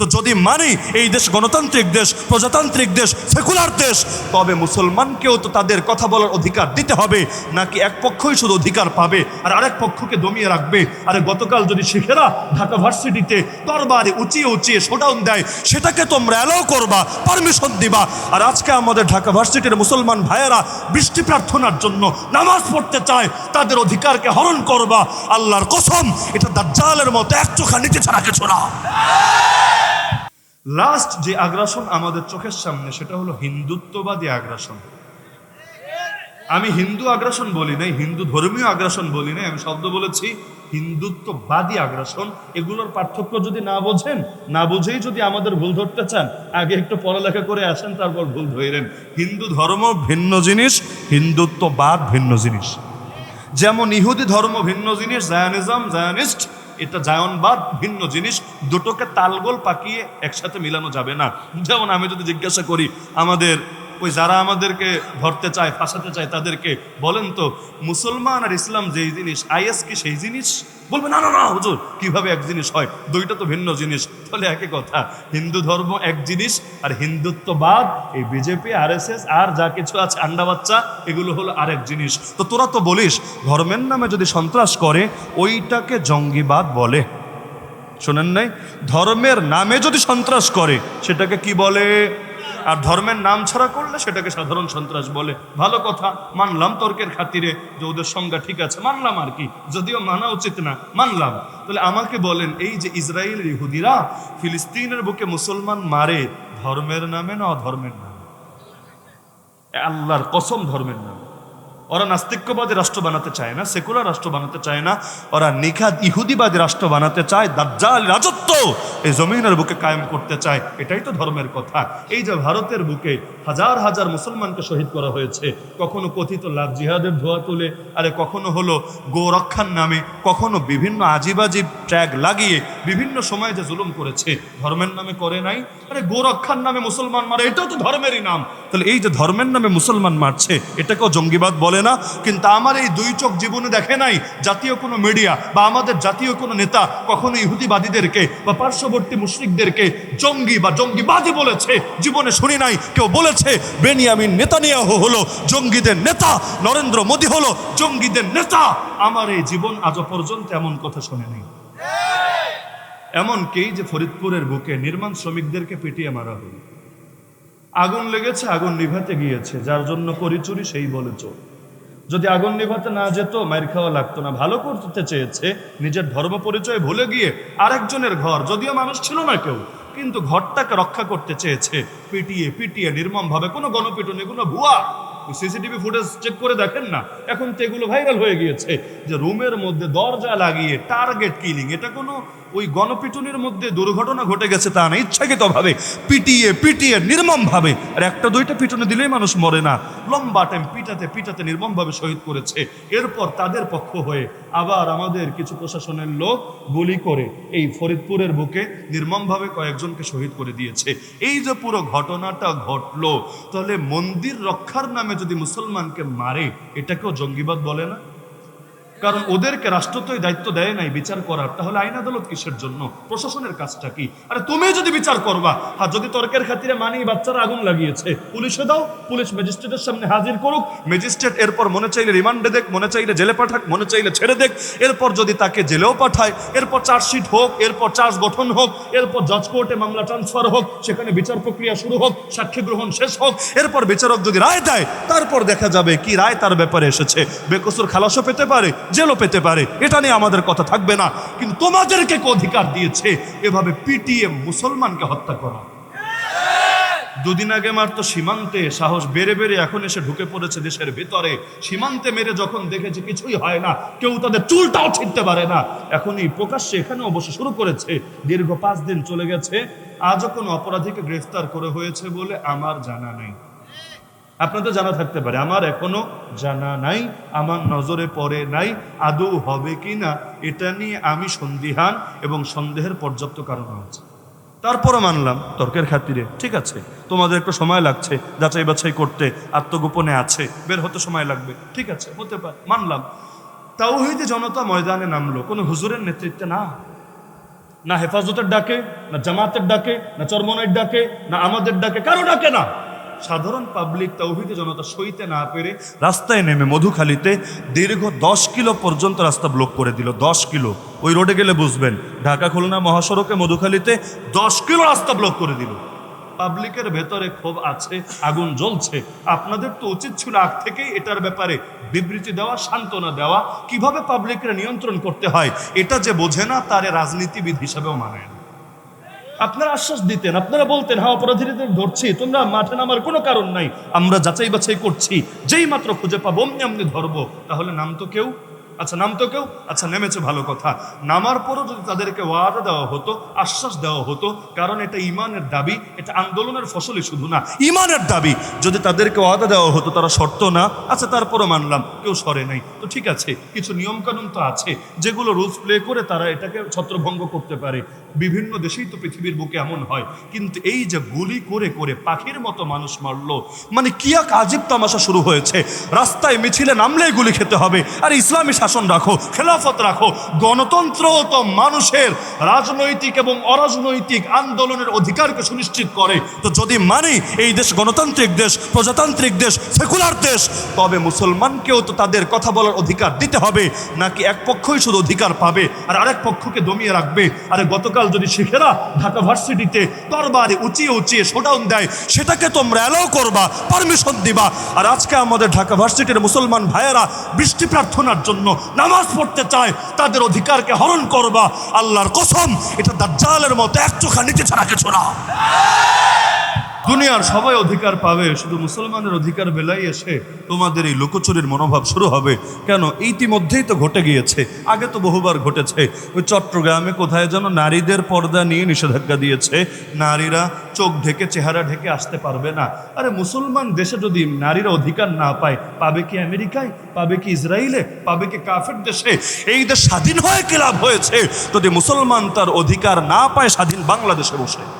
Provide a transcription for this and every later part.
তো যদি মানি এই দেশ গণতান্ত্রিক দেশ, প্রজাতান্ত্রিক দেশ, সেকুলার দেশ, তবে মুসলমানকেও তো তাদের কথা বলার অধিকার দিতে হবে, নাকি এক পক্ষই শুধু অধিকার পাবে আর আরেক পক্ষকে দমিয়ে রাখবে? আরে গতকাল যদি শিখেরা ঢাকা ভার্সিটিতে দরবারে উঁচিয়ে উঁচিয়ে শোডাউন দেয়, সেটাকে তোমরা অ্যালাউ করবা পারমিশন দিবা। আর আজকে আমাদের ঢাকা ভার্সিটির মুসলমান ভাইয়েরা বৃষ্টি প্রার্থনার জন্য নামাজ পড়তে চায়, তাদের অধিকারকে হরণ করবা। আল্লাহর কসম, এটা দাজ্জালের মতো এক চোখা নিচে ছাড়া কিছু না। লাস্ট যে আগ্রাসন আমাদের চোখের সামনে, সেটা হলো হিন্দুত্ববাদী আগ্রাসন। আমি হিন্দু আগ্রাসন বলি নাই, হিন্দু ধর্মীয় আগ্রাসন বলি নাই, আমি শব্দ বলেছি হিন্দুত্ববাদী আগ্রাসন। এগুলোর পার্থক্য যদি না বোঝেন, না বুঝেই যদি আমাদের ভুল ধরতে চান, আগে একটু পড়ালেখা করে আসেন, তারপর ভুল ধরেন। হিন্দু ধর্ম ভিন্ন জিনিস, হিন্দুত্ববাদ ভিন্ন জিনিস। যেমন ইহুদি ধর্ম ভিন্ন জিনিস, জায়ানিজম, জায়ানিস্ট এটা জায়নবাদ, ভিন্ন জিনিস, দুটোকে তালগোল পাকিয়ে একসাথে মিলানো যাবে না। যেমন আমি যদি জিজ্ঞাসা করি, আমাদের ওই যারা আমাদেরকে ধরতে চায়, ফাঁসাতে চায়, তাদেরকে বলেন তো, মুসলমান আর ইসলাম যেই জিনিস, আইএস কি সেই জিনিস? বলবে, না না না, হুজুর, কীভাবে এক জিনিস হয়? দুইটা তো ভিন্ন জিনিস, তাহলে একই কথা। হিন্দু ধর্ম এক জিনিস আর হিন্দুত্ববাদ, এই বিজেপি আর আর যা কিছু আছে, আন্ডা বাচ্চা, এগুলো হলো আরেক জিনিস। তো তোরা তো বলিস, ধর্মের নামে যদি সন্ত্রাস করে, ওইটাকে জঙ্গিবাদ বলে। শোনেন নাই? ধর্মের নামে যদি সন্ত্রাস করে, সেটাকে কি বলে? আর ধর্মের নাম ছাড়া করলে সেটাকে সাধারণ সন্ত্রাস বলে। ভালো কথা, মানলাম তর্কের খাতিরে যে ওদের সংজ্ঞা ঠিক আছে, মানলাম আর কি। যদিও মানা উচিত না, মানলাম। তাহলে আমাকে বলেন, এই যে ইসরায়েল ইহুদিরা ফিলিস্তিনের বুকে মুসলমান মারে, ধর্মের নামে না অধর্মের নামে? আল্লাহর কসম ধর্মের নামে। ওরা নাস্তিক্যবাদী রাষ্ট্র বানাতে চায় না, সেকুলার রাষ্ট্র বানাতে চায় না, ওরা নিখাদ ইহুদিবাদী রাষ্ট্র বানাতে চায়, দাজ্জাল রাজত্ব এই জমিনের বুকে কায়েম করতে চায়, এটাই তো ধর্মের কথা। এই যে ভারতের বুকে হাজার হাজার মুসলমানকে শহীদ করা হয়েছে, কখনো কথিত লাভ জিহাদের ধোয়া তুলে, আরে কখনো হলো গো রক্ষার নামে, কখনো বিভিন্ন আজিবাজিব ট্যাগ লাগিয়ে, বিভিন্ন সময় যে জুলুম করেছে, ধর্মের নামে করে নাই, আরে গো রক্ষার নামে মুসলমান মারে, এটাও তো ধর্মেরই নাম। তাহলে এই যে ধর্মের নামে মুসলমান মারছে, এটাকেও জঙ্গিবাদ বলে না। কিন্তু আমার এই দুই চোখ জীবনে দেখে নাই জাতীয় কোনো মিডিয়া বা আমাদের জাতীয় কোনো নেতা কখনো ইহুদিবাদীদেরকে বা পার্শ্ববর্তী মুশ্রিকদেরকে জঙ্গি বা জঙ্গিবাদী বলেছে। জীবনে শুনি নাই, কেউ বলেছে, বেনিয়ামিন নেতানিয়াহু হলো জঙ্গিদের নেতা, নরেন্দ্র মোদী হলো জঙ্গিদের নেতা। আমার এই জীবন আজ পর্যন্ত এমন কথা শুনে নেই। এমনকি যে ফরিদপুরের বুকে নির্মাণ শ্রমিকদেরকে পিটিয়ে মারা হলো। আগুন লেগেছে, আগুন নিভাতে গিয়েছে, যার জন্য করি চুরি সেই বলে চোর। যদি আগুন নিভাতে না যেত মায়ের খাওয়া লাগতো না। ভালো করতে চেয়েছে, নিজের ধর্ম পরিচয় ভুলে গিয়ে আরেকজনের ঘর। যদিও মানুষ ছিল না কেউ, কিন্তু ঘরটাকে রক্ষা করতে চেয়েছে। পিটিয়ে পিটিয়ে, নির্মমভাবে। কোনো গণপিটুনি, কোনো ভুয়া। সিসিটিভি ফুটেজ চেক করে দেখেন না? এখন তো এগুলো ভাইরাল হয়ে গিয়েছে। যে রুমের মধ্যে দরজা লাগিয়ে টার্গেট কিলিং এটা কোনো ওই গণপিটুনির মধ্যে দুর্ঘটনা ঘটে গেছে তা না, ইচ্ছাকৃতভাবে, পিটিয়ে পিটিয়ে, নির্মমভাবে। আর একটা দুইটা পিটুনি দিলেই মানুষ মরে না। লম্বা টাইম পিটাতে পিটাতে নির্মমভাবে শহীদ করেছে। এরপর তাদের পক্ষ হয়ে আবার আমাদের কিছু প্রশাসনের লোক গুলি করে এই ফরিদপুরের বুকে নির্মমভাবে কয়েকজনকে শহীদ করে দিয়েছে। এই যে পুরো ঘটনাটা ঘটলো, তাহলে মন্দির রক্ষার নামে যদি মুসলমানকে মারে, এটাকেও জঙ্গিবাদ বলে না? কারণ ওদেরকে রাষ্ট্র তো দায়িত্ব দেয় নাই বিচার করার। তাহলে আইন আদালত কিসের জন্য? প্রশাসনের কাজটা কি? আরে তুমি যদি বিচার করবা হ্যাঁ যদি তর্কের খাতিরে মানি বাচ্চারা আগুন লাগিয়েছে, পুলিশে দাও, পুলিশ ম্যাজিস্ট্রেটের সামনে হাজির করুক। ম্যাজিস্ট্রেট এরপর মনে চাইলে রিমান্ডে দেখ, মনে চাইলে জেলে পাঠাক, মনে চাইলে ছেড়ে দেখ। এরপর যদি তাকে জেলেও পাঠায়, এরপর চার্জশিট হোক, এরপর চার্জ গঠন হোক, এরপর জজ কোর্টে মামলা ট্রান্সফার হোক, সেখানে বিচার প্রক্রিয়া শুরু হোক সাক্ষী গ্রহণ শেষ হোক, এরপর বিচারক যদি রায় দেয়, তারপর দেখা যাবে কি রায় তার ব্যাপারে এসেছে। বেকসুর খালাসও পেতে পারে জেলও পেতে পারে। এটা নিয়ে আমাদের কথা থাকবে না। কিন্তু তোমাদেরকে অধিকার দিয়েছে? এভাবে পিটিএ মুসলমানকে হত্যা করা। দুদিন আগে মার তো সীমান্তে সাহস বেড়ে বেড়ে এখন এসে ঢুকে পড়েছে দেশের ভিতরে। সীমান্তে মেরে যখন দেখেছে কিছুই হয় না, কেউ তাদের চুলটাও ছিঁড়তে পারে না। এখন এই প্রকাশ্যে এখানে অবশ্য শুরু করেছে। দীর্ঘ পাঁচ দিন চলে গেছে। আজও কোনো অপরাধীকে গ্রেফতার করে হয়েছে বলে আমার জানা নেই। আপনাদের জানা থাকতে পারে, আমার এখনও জানা নাই, আমার নজরে পড়ে নাই, আদৌ হবে কি না, এটা নিয়ে আমি সন্দিহান এবং সন্দেহের পর্যাপ্ত কারণ আছে। তারপরও মানলাম, তর্কের খাতিরে, ঠিক আছে, তোমাদের একটু সময় লাগছে, যাচাই বাছাই করতে, আত্মগোপনে আছে, বের হতে সময় লাগবে, ঠিক আছে, হতে পারে, মানলাম। তাওহিদে জনতা ময়দানে নামলো, কোনো হুজুরের নেতৃত্বে না। না হেফাজতের ডাকে, না জামাতের ডাকে, না চরমনের ডাকে, না আমাদের ডাকে, কারও ডাকে না। সাধারণ পাবলিক তৌহিদে জনতা সইতে না পেরে রাস্তায় নেমে মধুখালীতে দীর্ঘ দশ কিলো পর্যন্ত রাস্তা ব্লক করে দিল। দশ কিলো। ওই রোডে গেলে বুঝবেন, ঢাকা, খুলনা মহাসড়কে মধুখালীতে দশ কিলো রাস্তা ব্লক করে দিল। পাবলিকের ভেতরে ক্ষোভ আছে, আগুন জ্বলছে। আপনাদের তো উচিত ছিল আগ থেকেই এটার ব্যাপারে বিবৃতি দেওয়া, সান্ত্বনা দেওয়া। কীভাবে পাবলিকের নিয়ন্ত্রণ করতে হয়, এটা যে বোঝে না, তারে রাজনীতিবিদ হিসাবেও মানে না। আপনারা আশ্বাস দিতেন, আপনারা বলতেন হ্যাঁ অপরাধীদের ধরছি, তোমরা মাঠে নামার কোনো কারণ নাই, আমরা যাচাই বাছাই করছি, যেই মাত্র খুঁজে পাবো, অমনি অমনি ধরবো, তাহলে নাম তো কেউ আচ্ছা নাম তো কেউ? আচ্ছা নেমেছে ভালো কথা। নামার পরও যদি তাদেরকে ওয়াদা দেওয়া হতো, আশ্বাস দেওয়া হতো, কারণ এটা ইমানের দাবি, এটা আন্দোলনের ফসলই শুধু না, ইমানের দাবি। যদি তাদেরকে ওয়াদা দেওয়া হতো, তারা শর্ত না। আচ্ছা তারপরও মানলাম, কেউ সরে নাই। তো ঠিক আছে, কিছু নিয়মকানুন তো আছে, যেগুলো রুলস প্লে করে তারা এটাকে ছত্রভঙ্গ করতে পারে। বিভিন্ন দেশেই তো পৃথিবীর বুকে এমন হয়। কিন্তু এই যে গুলি করে করে পাখির মতো মানুষ মারলো মানে কি এক আজীব তামাশা শুরু হয়েছে। রাস্তায় মিছিলে নামলেই গুলি খেতে হবে। আর ইসলামী রাখো, খেলাফত রাখো। গণতন্ত্র তো মানুষের রাজনৈতিক এবং অরাজনৈতিক আন্দোলনের অধিকারকে সুনিশ্চিত করে। তো যদি মানি এই দেশ গণতান্ত্রিক দেশ, প্রজাতান্ত্রিক দেশ, সেকুলার দেশ, তবে মুসলমানকেও তো তাদের কথা বলার অধিকার দিতে হবে। নাকি এক পক্ষই শুধু অধিকার পাবে আর আরেক পক্ষকে দমিয়ে রাখবে? আরে গতকাল যদি শিখেরা ঢাকা ভার্সিটিতে তরবারে উঁচিয়ে উঁচিয়ে শোডাউন দেয়, সেটাকে তোমরা অ্যালাউ করবা পারমিশন দিবা। আর আজকে আমাদের ঢাকা ভার্সিটির মুসলমান ভাইয়েরা বৃষ্টি প্রার্থনার জন্য নামাজ পড়তে চায়, তাদের অধিকারকে হরণ করবা, আল্লাহর কসম, এটা দাজ্জালের মতো এক চোখা নিচে ছাড়া কিছু না। দুনিয়ার সবাই অধিকার পাবে, শুধু মুসলমানের অধিকার বেলায় এসে তোমাদের এই লোকচুরির মনোভাব শুরু হবে। কেন? ইতিমধ্যেই তো ঘটে গিয়েছে। আগে তো বহুবার ঘটেছে। ওই চট্টগ্রামে কোথায় যেন নারীদের পর্দা নিয়ে নিষেধাজ্ঞা দিয়েছে। নারীরা চোখ ঢেকে চেহারা ঢেকে আসতে পারবে না। আরে মুসলমান দেশে যদি নারীরা অধিকার না পায়, পাবে কি আমেরিকায়? পাবে কি ইসরায়েলে পাবে কি কাফের দেশে? এই দেশ স্বাধীন হয়ে কি লাভ হয়েছে? যদি মুসলমান তার অধিকার না পায়, স্বাধীন বাংলাদেশে বসে।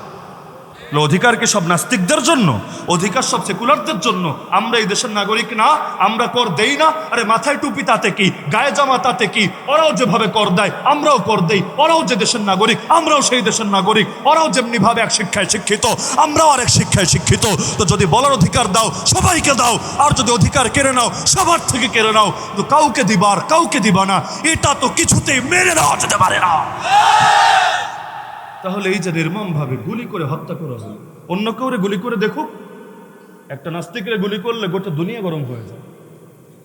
অধিকার কি সব নাস্তিকদের জন্য, অধিকার সব সেকুলারদের জন্য। আমরা এই দেশের নাগরিক না, আমরা কর দেই না। আরে মাথায় টুপি তাতে কি? গায়ে জামা তাতে কি? ওরাও যেভাবে কর দেয়, আমরাও কর দেই। ওরাও যে দেশের নাগরিক, আমরাও সেই দেশের নাগরিক। ওরাও যেমনি ভাবে এক শিক্ষায় শিক্ষিত, আমরাও আরেক শিক্ষায় শিক্ষিত। তো যদি বলার অধিকার দাও, সবাইকে দাও। আর যদি অধিকার কেড়ে নাও, সবার থেকে কেড়ে নাও। তো কাউকে দিবার কাউকে দিবা না। এটা তো কিছুতেই মেরে নেওয়া যেতে পারে না। তাহলে এই যে নির্মমভাবে গুলি করে হত্যা করা হলো, অন্য কাউরে গুলি করে দেখুক, একটা নাস্তিকরে গুলি করলে গোটা দুনিয়া গরম হয়ে যায়।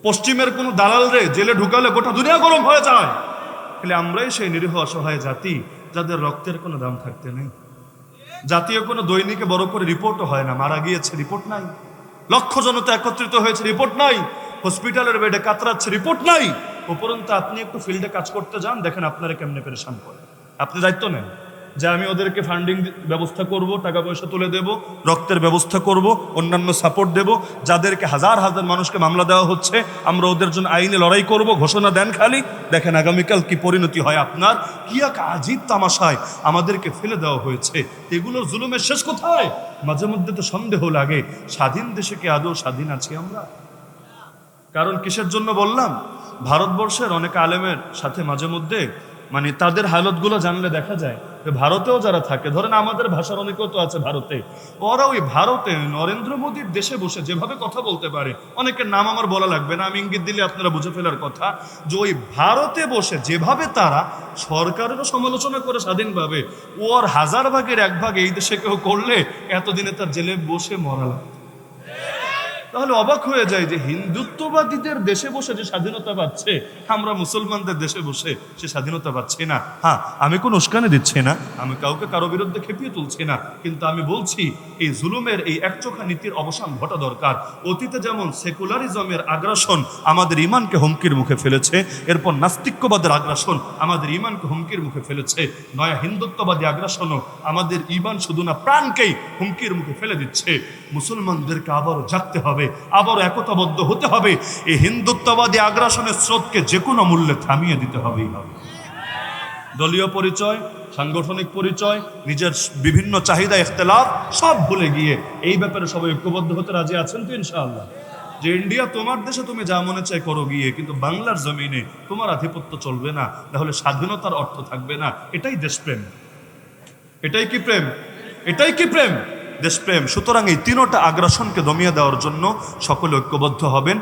পশ্চিমের কোনো দালাল রে জেলে ঢুকালে গোটা দুনিয়া গরম হয়ে যায়। তাহলে আমরাই সেই নিরীহ অসহায় জাতি, যাদের রক্তের কোনো দাম থাকতে নেই। জাতীয় কোনো দৈনিকে বড় করে রিপোর্টও হয় না, মারা গিয়েছে, রিপোর্ট নাই। লক্ষ জনতা একত্রিত হয়েছে, রিপোর্ট নাই। হসপিটালের বেডে কাতরাচ্ছে, রিপোর্ট নাই। উপরন্তু আপনি একটু ফিল্ডে কাজ করতে যান, দেখেন আপনারা কেমনে পেরেশান করে আপনি দায়িত্ব নেন। যে আমি ওদেরকে ফান্ডিং ব্যবস্থা করব, টাকা পয়সা তুলে দেব, রক্তের ব্যবস্থা করব, অন্যান্য সাপোর্ট দেব, যাদেরকে হাজার হাজার মানুষকে মামলা দেওয়া হচ্ছে, আমরা ওদের জন্য আইনে লড়াই করব, ঘোষণা দেন খালি। দেখেন আগামীকাল কি পরিণতি হয় আপনার? কি এক আজীব তামাশায় আমাদেরকে ফেলে দেওয়া হয়েছে। এগুলোর জুলুমের শেষ কোথায়? মাঝে মধ্যে তো সন্দেহ লাগে, স্বাধীন দেশে কি আদৌ স্বাধীন আছি আমরা? কারণ কিসের জন্য বললাম? ভারতবর্ষের অনেক আলেমের সাথে মাঝে মধ্যে মানে তাদের হালতগুলো জানলে দেখা যায় ভারতেও যারা থাকে, ধরেন আমাদের ভাষার অনেকেও তো আছে ভারতে, ওরা ওই ভারতে নরেন্দ্র মোদীর দেশে বসে যেভাবে কথা বলতে পারে, অনেকের নাম আমার বলা লাগবে না, আমি ইঙ্গিত দিলে আপনারা বুঝে ফেলার কথা, যে ওই ভারতে বসে যেভাবে তারা সরকারেরও সমালোচনা করে স্বাধীনভাবে ওর হাজার ভাগের এক ভাগ এই দেশে কেউ করলে, এতদিনে তার জেলে বসে মরা লাগতো। তাহলে অবাক হয়ে যায় যে হিন্দুত্ববাদীদের দেশে বসে যে স্বাধীনতা পাচ্ছে আমরা মুসলমানদের দেশে বসে সে স্বাধীনতা পাচ্ছি না। হ্যাঁ আমি কোনো উস্কানি দিচ্ছি না, আমি কাউকে কারও বিরুদ্ধে খেপিয়ে তুলছি না, কিন্তু আমি বলছি এই জুলুমের এই একচোখা নীতির অবসান ঘটা দরকার। অতীতে যেমন সেকুলারিজমের আগ্রাসন আমাদের ইমানকে হুমকির মুখে ফেলেছে, এরপর নাস্তিক্যবাদের আগ্রাসন আমাদের ইমানকে হুমকির মুখে ফেলেছে, নয়া হিন্দুত্ববাদী আগ্রাসনও আমাদের ইমান শুধু না প্রাণকেই হুমকির মুখে ফেলে দিচ্ছে। মুসলমানদেরকে আবারও জাগতে হবে আবারও একতাবদ্ধ হতে হবে। এই হিন্দুত্ববাদী আগ্রাসনের স্রোতকে যে কোনো মূল্যে থামিয়ে দিতে হবেই হবে। দলীয় পরিচয়, সাংগঠনিক পরিচয়, নিজের বিভিন্ন চাহিদা, ইখতলাফ, সব ভুলে গিয়ে এই ব্যাপারে সবাই ঐক্যবদ্ধ হতে রাজি আছেন তো ইনশাআল্লাহ। যে ইন্ডিয়া তোমার দেশে তুমি যা মনে চাই করো গিয়ে, কিন্তু বাংলার জমিনে তোমার আধিপত্য চলবে না, তাহলে স্বাধীনতার অর্থ থাকবে না। এটাই দেশপ্রেম। এটাই কি প্রেম? এটাই কি প্রেম? দেশপ্রেম। সুতরাং এই তিনোটা আগ্রাসনকে দমিয়ে দেওয়ার জন্য সকলে ঐক্যবদ্ধ হবেন।